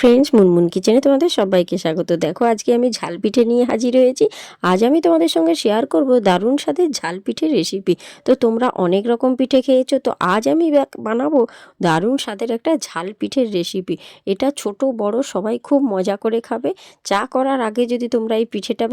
Friends Munmun কিচেনে তোমাদের সবাইকে স্বাগত। দেখো, আজকে আমি ঝাল পিঠে নিয়ে হাজির হয়েছি। আজ আমি তোমাদের সঙ্গে শেয়ার করব দারুণ স্বাদের ঝাল পিঠের রেসিপি তো তোমরা অনেক রকম পিঠে খেয়েছো, তো আজ আমি বানাবো দারুণ স্বাদের একটা ঝাল পিঠের রেসিপি এটা ছোট, বড়, সবাই খুব মজা করে খাবে। চা করার আগে যদি তোমরা এই পিঠেটা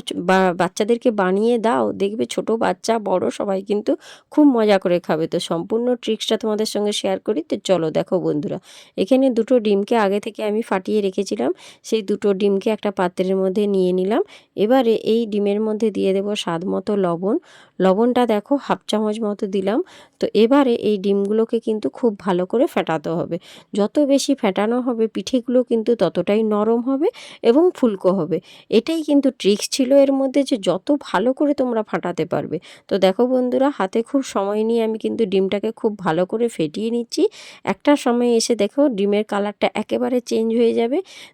বাচ্চাদেরকে বানিয়ে দাও, দেখবে ছোট বাচ্চা, বড়, সবাই কিন্তু খুব মজা করে খাবে। তো সম্পূর্ণ ট্রিক্সটা তোমাদের সঙ্গে শেয়ার করি। তো চলো, দেখো বন্ধুরা, এখানে দুটো ডিমকে আগে থেকে আমি ফাটিয়ে রেখেছিলাম, সেই দুটো ডিমকে একটা পাত্রের মধ্যে নিয়ে নিলাম। এবারে এই ডিমের মধ্যে দিয়ে দেব স্বাদ মতো লবণ। লবণটা দেখো হাফ চামচ মতো দিলাম। তো এবারে এই ডিমগুলোকে কিন্তু খুব ভালো করে ফেটাতে হবে। যত বেশি ফেটানো হবে, পিঠেগুলো কিন্তু ততটাই নরম হবে এবং ফুলকো হবে। এটাই কিন্তু ট্রিক্স ছিল এর মধ্যে যে যত ভালো করে তোমরা ফাটাতে পারবে। তো দেখো বন্ধুরা, হাতে খুব সময় নিয়ে আমি কিন্তু ডিমটাকে খুব ভালো করে ফেটিয়ে নিচ্ছি। একটা সময় এসে দেখো ডিমের কালারটা একেবারে চেঞ্জ হয়ে যাবে।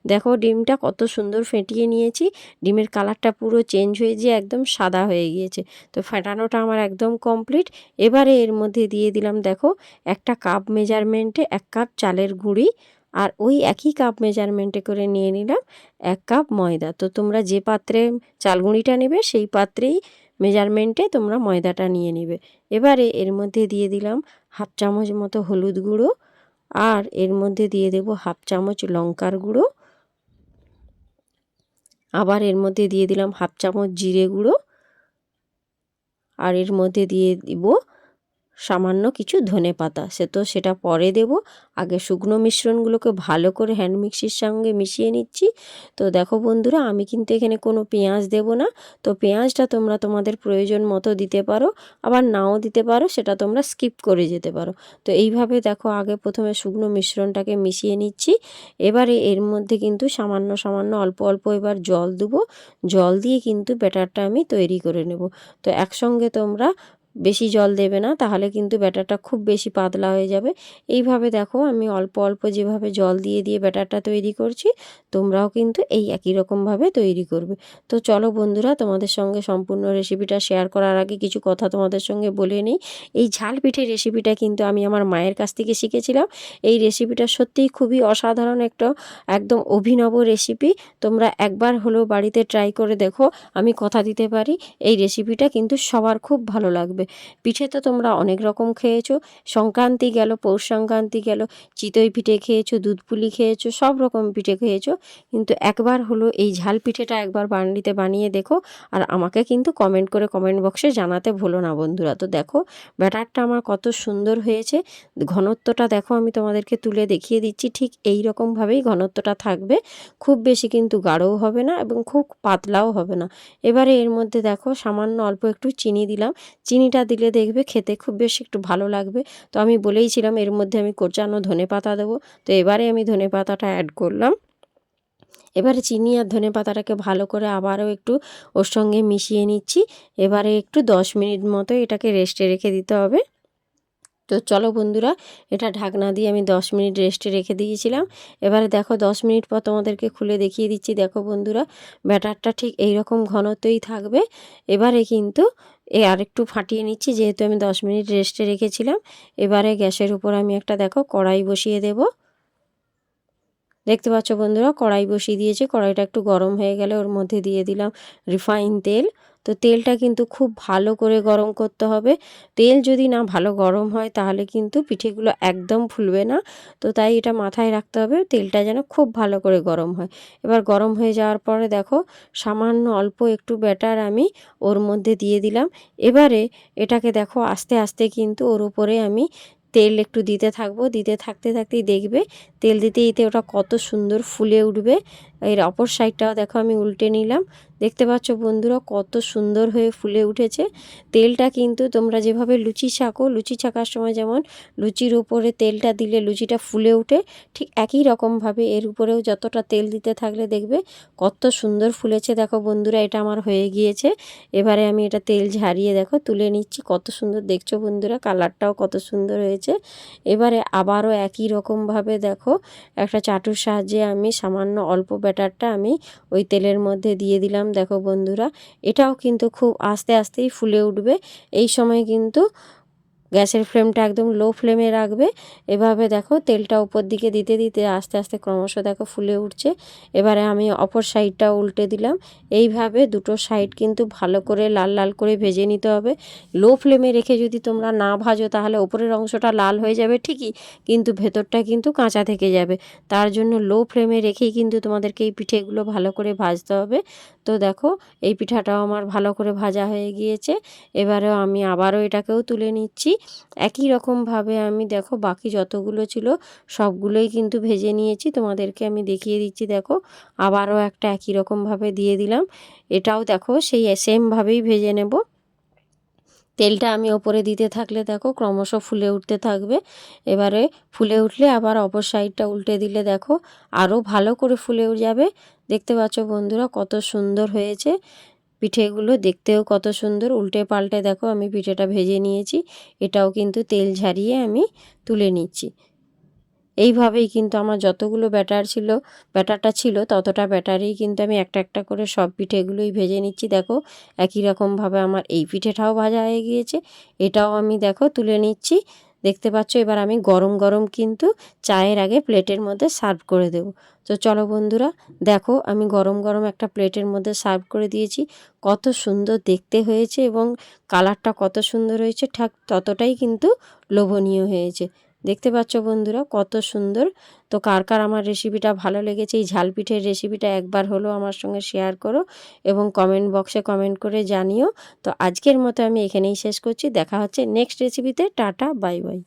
দেখো ডিমটা কত সুন্দর ফেটিয়ে নিয়েছি। ডিমের কালারটা পুরো চেঞ্জ হয়ে গিয়ে একদম সাদা হয়ে গিয়েছে। তো ফেটানোটা আমার একদম কমপ্লিট এবারে এর মধ্যে দিয়ে দিলাম দেখো একটা কাপ মেজারমেন্টে এক কাপ চালের গুঁড়ি আর ওই একই কাপ মেজারমেন্টে করে নিয়ে নিলাম এক কাপ ময়দা। তো তোমরা যে পাত্রে চালগুঁড়িটা নেবে সেই পাত্রেই মেজারমেন্টে তোমরা ময়দাটা নিয়ে নেবে। এবারে এর মধ্যে দিয়ে দিলাম হাফ চামচ মতো হলুদ গুঁড়ো আর এর মধ্যে দিয়ে দেব হাফ চামচ লঙ্কার গুঁড়ো। আবার এর মধ্যে দিয়ে দিলাম হাফ চামচ জিরে গুঁড়ো। আর এর মধ্যে দিয়ে দিব সামান্য কিছু ধনে পাতা। সে তো সেটা পরে দেব। আগে শুকনো মিশ্রণগুলোকে ভালো করে হ্যান্ড মিক্সির সঙ্গে মিশিয়ে নিচ্ছি। তো দেখো বন্ধুরা, আমি কিন্তু এখানে কোনো পেঁয়াজ দেব না। তো পেঁয়াজটা তোমরা তোমাদের প্রয়োজন মতো দিতে পারো। আবার নাও দিতে পারো, সেটা তোমরা স্কিপ করে যেতে পারো। তো এইভাবে দেখো, আগে প্রথমে শুকনো মিশ্রণটাকে মিশিয়ে নিচ্ছি। এবারে এর মধ্যে কিন্তু সামান্য সামান্য অল্প অল্প এবার জল দেবো। জল দিয়ে কিন্তু ব্যাটারটা আমি তৈরি করে নেব। তো একসঙ্গে তোমরা বেশি জল দেবে না, তাহলে কিন্তু ব্যাটারটা খুব বেশি পাতলা হয়ে যাবে। এইভাবে দেখো আমি অল্প অল্প যেভাবে জল দিয়ে দিয়ে ব্যাটারটা তৈরি করছি, তোমরাও কিন্তু এই একই রকমভাবে তৈরি করবে। তো চলো বন্ধুরা, তোমাদের সঙ্গে সম্পূর্ণ রেসিপিটা শেয়ার করার আগে কিছু কথা তোমাদের সঙ্গে বলে নিই। এই ঝাল পিঠে রেসিপিটা কিন্তু আমি আমার মায়ের কাছ থেকে শিখেছিলাম। এই রেসিপিটা সত্যিই খুবই অসাধারণ একটা, একদম অভিনব রেসিপি। তোমরা একবার হলেও বাড়িতে ট্রাই করে দেখো, আমি কথা দিতে পারি। এই রেসিপিটা কিন্তু সবার খুব ভালো লাগবে। পিঠে তো তোমরা অনেক রকম খেয়েছো। সংক্রান্তি গেল, পৌষ সংক্রান্তি গেল, চিতই পিঠে খেয়েছো, দুধ পুলি খেয়েছো, সব রকম পিঠে খেয়েছো। কিন্তু একবার হলো এই ঝাল পিঠেটা একবার বাড়িতে বানিয়ে দেখো আর আমাকে কিন্তু কমেন্ট করে কমেন্ট বক্সে জানাতে ভুলো না বন্ধুরা। তো দেখো, ব্যাটারটা আমার কত সুন্দর হয়েছে। ঘনত্বটা দেখো, আমি তোমাদেরকে তুলে দেখিয়ে দিচ্ছি। ঠিক এই রকমভাবেই ঘনত্বটা থাকবে। খুব বেশি কিন্তু গাঢ়ও হবে না এবং খুব পাতলাও হবে না। এবারে এর মধ্যে দেখো, সামান্য অল্প একটু চিনি দিলাম। চিনিটা দিলে দেখবে খেতে খুব বেশি একটু ভালো লাগবে। তো আমি বলেইছিলাম এর মধ্যে আমি কোচানো ধনে পাতা দেবো। তো এবারে আমি ধনে পাতাটা অ্যাড করলাম। এবারে চিনি আর ধনে পাতাটাকে ভালো করে আবারও একটু ওর সঙ্গে মিশিয়ে নিচ্ছি। এবারে একটু দশ মিনিট মতো এটাকে রেস্টে রেখে দিতে হবে। তো চলো বন্ধুরা, এটা ঢাকনা দিয়ে আমি দশ মিনিট রেস্টে রেখে দিয়েছিলাম। এবারে দেখো দশ মিনিট পর তোমাদেরকে খুলে দেখিয়ে দিচ্ছি। দেখো বন্ধুরা, ব্যাটারটা ঠিক এই রকম ঘনত্বই থাকবে। এবারে কিন্তু এ আরেকটু ফাটিয়ে নিচ্ছি, যেহেতু আমি দশ মিনিট রেস্টে রেখেছিলাম। এবারে গ্যাসের উপর আমি একটা, দেখো, কড়াই বসিয়ে দেব। দেখতে পাচ্ছ বন্ধুরা, কড়াই বসিয়ে দিয়েছে। কড়াইটা একটু গরম হয়ে গেলে ওর মধ্যে দিয়ে দিলাম রিফাইন তেল। তো তেলটা কিন্তু খুব ভালো করে গরম করতে হবে। তেল যদি না ভালো গরম হয়, তাহলে কিন্তু পিঠেগুলো একদম ফুলবে না। তো তাই এটা মাথায় রাখতে হবে, তেলটা যেন খুব ভালো করে গরম হয়। এবার গরম হয়ে যাওয়ার পরে দেখো, সামান্য অল্প একটু ব্যাটার আমি ওর মধ্যে দিয়ে দিলাম। এবারে এটাকে দেখো, আস্তে আস্তে কিন্তু ওর উপরে আমি তেল একটু দিতে থাকব। দিতে থাকতে থাকতেই দেখবে, তেল দিতে দিতে ওটা কত সুন্দর ফুলে উঠবে। এর অপর সাইডটাও দেখো আমি উল্টে নিলাম। দেখতে পাচ্ছ বন্ধুরা কত সুন্দর হয়ে ফুলে উঠেছে। তেলটা কিন্তু তোমরা যেভাবে লুচি ছাঁকো, লুচি ছাকার সময় যেমন লুচির উপরে তেলটা দিলে লুচিটা ফুলে উঠে, ঠিক একই রকমভাবে এর উপরেও যতটা তেল দিতে থাকলে দেখবে কত সুন্দর ফুলেছে। দেখো বন্ধুরা, এটা আমার হয়ে গিয়েছে। এবারে আমি এটা তেল ঝারিয়ে দেখো, তুলে নিচ্ছি। কত সুন্দর দেখছ বন্ধুরা, কালারটাও কত সুন্দর হয়েছে। এবারে আবারও একই রকমভাবে দেখো, একটা চাটুর সাহায্যে আমি সামান্য অল্প ব্যাটারটা আমি ওই তেলের মধ্যে দিয়ে দিলাম। দেখো বন্ধুরা, এটাও কিন্তু খুব আস্তে আস্তেই ফুলে উঠবে। এই সময় কিন্তু গ্যাসের ফ্লেমটা একদম লো ফ্লেমে রাখবে। এভাবে দেখো তেলটা উপর দিকে দিতে দিতে আস্তে আস্তে ক্রমশ দেখো ফুলে উঠছে। এবারে আমি অপর সাইডটা উল্টে দিলাম। এইভাবে দুটো সাইড কিন্তু ভালো করে লাল লাল করে ভেজে নিতে হবে। লো ফ্লেমে রেখে যদি তোমরা না ভাজো তাহলে ওপরের অংশটা লাল হয়ে যাবে ঠিকই, কিন্তু ভেতরটা কিন্তু কাঁচা থেকে যাবে। তার জন্য লো ফ্লেমে রেখেই কিন্তু তোমাদেরকে এই পিঠেগুলো ভালো করে ভাজতে হবে। তো দেখো এই পিঠাটাও আমার ভালো করে ভাজা হয়ে গিয়েছে। এবারেও আমি আবারও এটাকেও তুলে নিচ্ছি। একই রকমভাবে আমি দেখো বাকি যতগুলো ছিল সবগুলোই কিন্তু ভেজে নিয়েছি। তোমাদেরকে আমি দেখিয়ে দিচ্ছি দেখো, আবারও একটা একই রকমভাবে দিয়ে দিলাম। এটাও দেখো সেই সেমভাবেই ভেজে নেব। তেলটা আমি ওপরে দিতে থাকলে দেখো ক্রমশ ফুলে উঠতে থাকবে। এবারে ফুলে উঠলে আবার অপর সাইডটা উল্টে দিলে দেখো আরও ভালো করে ফুলে যাবে। দেখতে পাচ্ছ বন্ধুরা কত সুন্দর হয়েছে। পিঠেগুলো দেখতেও কত সুন্দর। উল্টে পাল্টে দেখো আমি পিঠেটা ভেজে নিয়েছি। এটাও কিন্তু তেল ঝারিয়ে আমি তুলে নিচ্ছি। এইভাবেই কিন্তু আমার যতগুলো ব্যাটার ছিল, ব্যাটারটা ছিল ততটা ব্যাটারেই কিন্তু আমি একটা একটা করে সব পিঠেগুলোই ভেজে নিচ্ছি। দেখো একই রকমভাবে আমার এই পিঠেটাও ভাজা হয়ে গিয়েছে। এটাও আমি দেখো তুলে নিচ্ছি। দেখতে পাচ্ছ? এবার আমি গরম গরম কিন্তু চায়ের আগে প্লেটের মধ্যে সার্ভ করে দেব। তো চলো বন্ধুরা, দেখো আমি গরম গরম একটা প্লেটের মধ্যে সার্ভ করে দিয়েছি। কত সুন্দর দেখতে হয়েছে এবং কালারটা কত সুন্দর হয়েছে, ঠাক, ততটাই কিন্তু লোভনীয় হয়েছে। দেখতে পাচ্ছ বন্ধুরা কত সুন্দর। তো কার কার আমার রেসিপিটা ভালো লেগেছে, এই ঝাল পিঠের রেসিপিটা একবার হলো আমার সঙ্গে শেয়ার করো এবং কমেন্ট বক্সে কমেন্ট করে জানিও। তো আজকের মতো আমি এখানেই শেষ করছি, দেখা হচ্ছে নেক্সট রেসিপিতে টাটা বাই বাই